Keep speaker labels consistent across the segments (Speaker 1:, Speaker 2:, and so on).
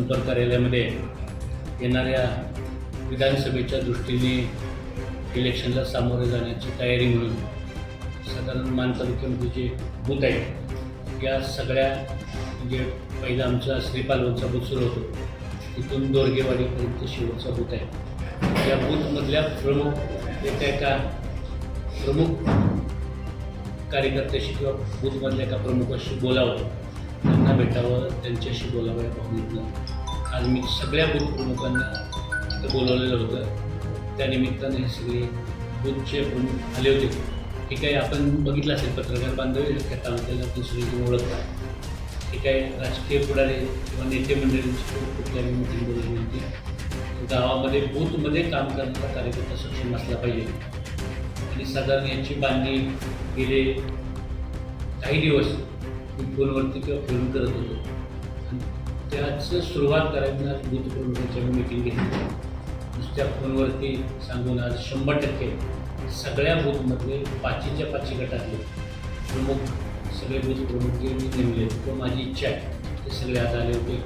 Speaker 1: संपर्क कार्यालयामध्ये येणाऱ्या विधानसभेच्या दृष्टीने इलेक्शनला सामोरे जाण्याची तयारी म्हणून साधारण मान तालुक्यामध्ये जे बूथ आहेत या सगळ्या म्हणजे पहिला आमचा श्रीपालवनचा बूथ सुरू होतो. तिथून दोरगेवाडीपर्यंत शेवटचा बूथ आहे. या बूथमधल्या प्रमुख एका एका प्रमुख कार्यकर्त्याशी किंवा बूथमधल्या एका प्रमुखाशी बोलावं त्यांना भेटावं त्यांच्याशी बोलावं या भावनेतनं आज मी सगळ्या बूथ प्रमुखांना तिथं बोलवलेलं होतं. त्यानिमित्तानं हे सगळे बूथचे प्रमुख आले होते ठीक आहे आपण बघितलं असेल पत्रकार बांधव त्या तालुक्याला आपण सगळी ओळखता. ठीक आहे राजकीय पुढारी किंवा नेते मंडळींची कुठल्याही मिटिंग बोलली होती. गावामध्ये बूथमध्ये काम करणारा कार्यकर्ता सक्षम असला पाहिजे. आणि साधारण याची बांधणी गेले काही दिवस फोनवरती किंवा फोन करत होतो. त्याचं सुरुवात करायला आज बूथ मीटिंग घेतली. नुसत्या फोनवरती सांगून आज शंभर टक्के सगळ्या बूथमधले पाचीच्या पाचही गटातले प्रमुख सगळे बूथ प्रमुख जे मी नेमले किंवा माझी इच्छा आहे ते सगळे आज आले होते.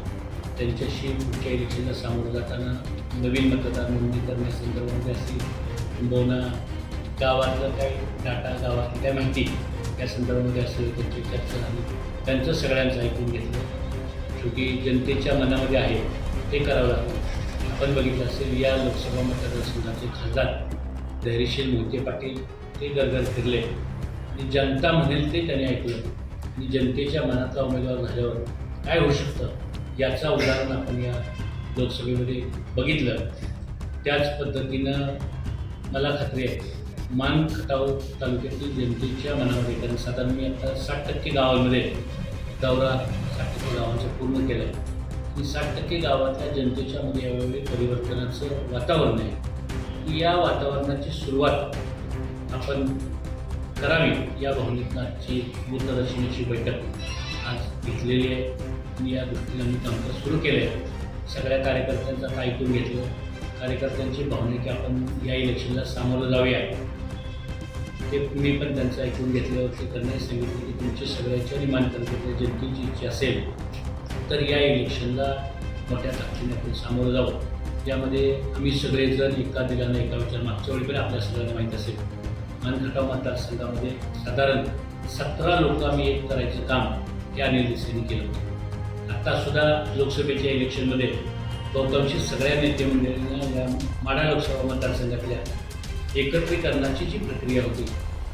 Speaker 1: त्यांच्याशी पुढच्या इलेक्शनला सामोरं जाताना नवीन मतदार नोंदणी करण्यासंदर्भामध्ये असेल किंबहुना गावातलं काही डाटा गावातली काय माहिती या संदर्भामध्ये असेल त्यांची चर्चा झाली. त्यांचं सगळ्यांचं ऐकून घेतलं. शेवटी जनतेच्या मनामध्ये आहे ते करावं लागतं. आपण बघितलं असेल या लोकसभा मतदारसंघाचे खासदार धैर्यशील मोहिते पाटील ते गरगर फिरले. आणि जनता म्हणेल ते त्यांनी ऐकलं. आणि जनतेच्या मनातला उमेदवार झाल्यावर काय होऊ शकतं? याचं उदाहरण आपण या लोकसभेमध्ये बघितलं. त्याच पद्धतीनं मला खात्री आहे मान खटाव तालुक्यातील जनतेच्या मनामध्ये कारण साधारण मी आता साठ टक्के गावांमध्ये दौरा साठ टक्के गावांचं पूर्ण केलं. आहे आणि साठ टक्के गावातल्या जनतेच्या मध्ये यावेळी परिवर्तनाचं वातावरण आहे. या वातावरणाची सुरुवात आपण करावी या भावनेतनं आजची बैठक आज घेतलेली आहे. आणि या दृष्टीने आम्ही कामकाज सुरू केलं आहे सगळ्या कार्यकर्त्यांचं ऐकून घेतलं. कार्यकर्त्यांची भावना की आपण या इलेक्शनला सामोरं जाऊया. ते मी पण त्यांचं ऐकून घेतल्यावर ते करण्यास सांगितलं की तुमची सगळ्याची आणि मान जनतेची इच्छा असेल तर या इलेक्शनला मोठ्या ताकदीने आपण सामोरं जावं. ज्यामध्ये आम्ही सगळेजण एका दिलानं एका विचार मागच्या वेळी पण आपल्या सगळ्यांना माहीत असेल. मानखटाव मतदारसंघामध्ये साधारण सतरा लोक आम्ही एक करायचं काम या अनिल केलं होतं. आत्तासुद्धा सुद्धा लोकसभेच्या इलेक्शनमध्ये बहुतांशी सगळ्या नेते मंडळींना या माढा लोकसभा मतदारसंघातल्या एकत्रीकरणाची जी प्रक्रिया होती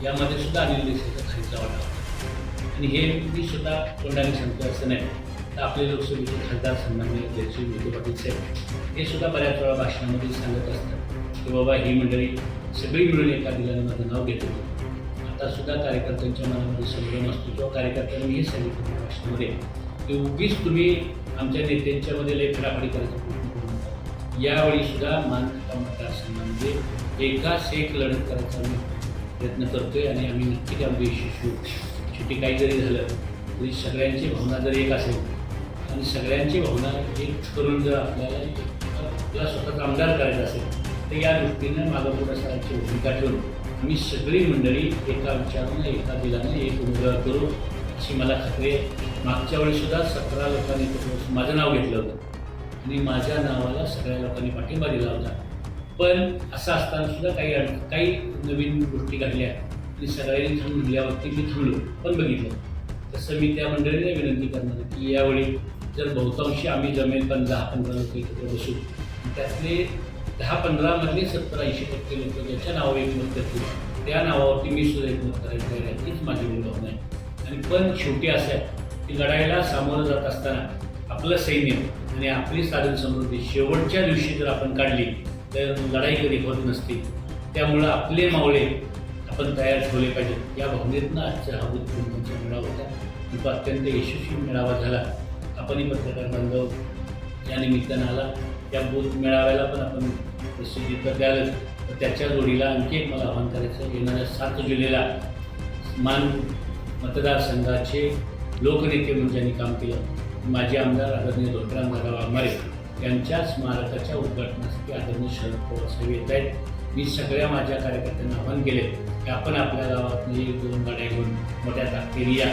Speaker 1: यामध्ये सुद्धा अनिल देसाईचा खालीचा वाटा होता. आणि हे मी सुद्धा तोंडाने सांगतो असं नाही तर आपले लोकसभेचे खासदार सन्मान्य अध्यक्ष मोदी पाटील साहेब हे सुद्धा बऱ्याच वेळा भाषणामध्ये सांगत असतात की बाबा ही मंडळी सगळी मिळून एका दिलाने माझं नाव घेत होतं आता सुद्धा कार्यकर्त्यांच्या मनामध्ये संभ्रम असतो किंवा कार्यकर्त्यांनी हे सांगितलं भाषणामध्ये की उगीच तुम्ही आमच्या नेत्यांच्यामध्ये लय फिराफडी करायचा यावेळी सुद्धा मान मतदारसंघामध्ये एकाच एक लढत करायचा आम्ही प्रयत्न करतोय आणि आम्ही नक्की त्यामध्ये यशस्वी होऊ. शेवटी काही जरी झालं तरी सगळ्यांची भावना जर एक असेल आणि सगळ्यांची भावना एक करून जर आपल्याला आपला स्वतःचा आमदार करायचा असेल तर या दृष्टीनं मागं पुढं सरांची भूमिका ठेवून आम्ही सगळी मंडळी एका विचारानं एका दिलानं एक उमेदवार करू अशी मला खात्री. आहे मागच्या वेळीसुद्धा सतरा लोकांनी माझं नाव घेतलं होतं. आणि माझ्या नावाला सगळ्या लोकांनी पाठिंबा दिला होता. पण असं असताना सुद्धा काही अड काही नवीन गोष्टी घडल्या. आणि सगळ्यांनी थांब म्हणल्यावरती मी थांबलो पण बघितलं. तसं मी त्या मंडळीला विनंती करणार की यावेळी जर बहुतांशी आम्ही जमेल पण दहा पंधरा लोक एकत्र बसू त्यातले दहा पंधरामधले सत्तर ऐंशी टक्के लोक ज्याच्या नावावर एकमत करतील त्या नावावरती मी सुद्धा एकमत करायला तयार तीच माझी भावना आहे. आणि पण शेवटी असं आहे की लढाईला सामोरं जात असताना आपलं सैन्य आणि आपली साधन समृद्धी शेवटच्या दिवशी जर आपण काढली तर लढाई कधी होत नसते. त्यामुळं आपले मावळे आपण तयार ठेवले पाहिजेत. या भावनेतनं आजचा हा बुद्धपूर्णिमेचा मेळावा होता. तो अत्यंत यशस्वी मेळावा झाला. आपणही पत्रकार बांधव या निमित्तानं आला. या बोध मेळाव्याला पण आपण प्रसिद्धी तर द्यालच. तर त्याच्या जोडीला आणखी एक मला आवाहन करायचं येणाऱ्या सात जुलैला मान मतदारसंघाचे लोकनेते म्हणून ज्यांनी काम केलं माजी आमदार आदरणीय धोतराम माधव वाघमारे यांच्या स्मारकाच्या उद्घाटनासाठी आदरणीय शरद पवार साहेब येत आहेत. मी सगळ्या माझ्या कार्यकर्त्यांना आव्हान केले की आपण आपल्या गावात एक दोन गाड्या घेऊन मोठ्या ताकदीने या.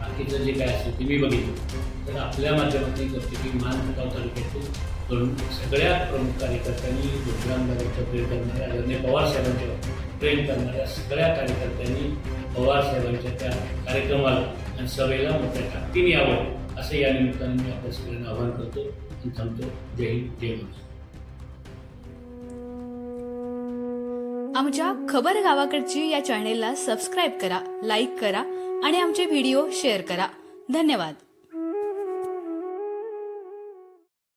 Speaker 1: बाकीचं जे काय असेल ते मी बघितलं. तर आपल्या माध्यमातून करतो की मान खटाव तालुक्यातील प्रमुख सगळ्या प्रमुख कार्यकर्त्यांनी दुर्गांबाईंचं प्रेम करणाऱ्या आदरणीय पवार साहेबांच्या प्रेम करणाऱ्या सगळ्या कार्यकर्त्यांनी पवार साहेबांच्या त्या कार्यक्रमाला आणि सभेला मोठ्या ताकदीने यावं असं या निमित्ताने मी आपल्या सगळ्यांना आवाहन करतो आणि थांबतो. जय हिंद जय महाराष्ट्र.
Speaker 2: आमच्या खबर गावाकडची या चॅनेलला सबस्क्राईब करा लाईक करा आणि आमचे व्हिडिओ शेअर करा. धन्यवाद.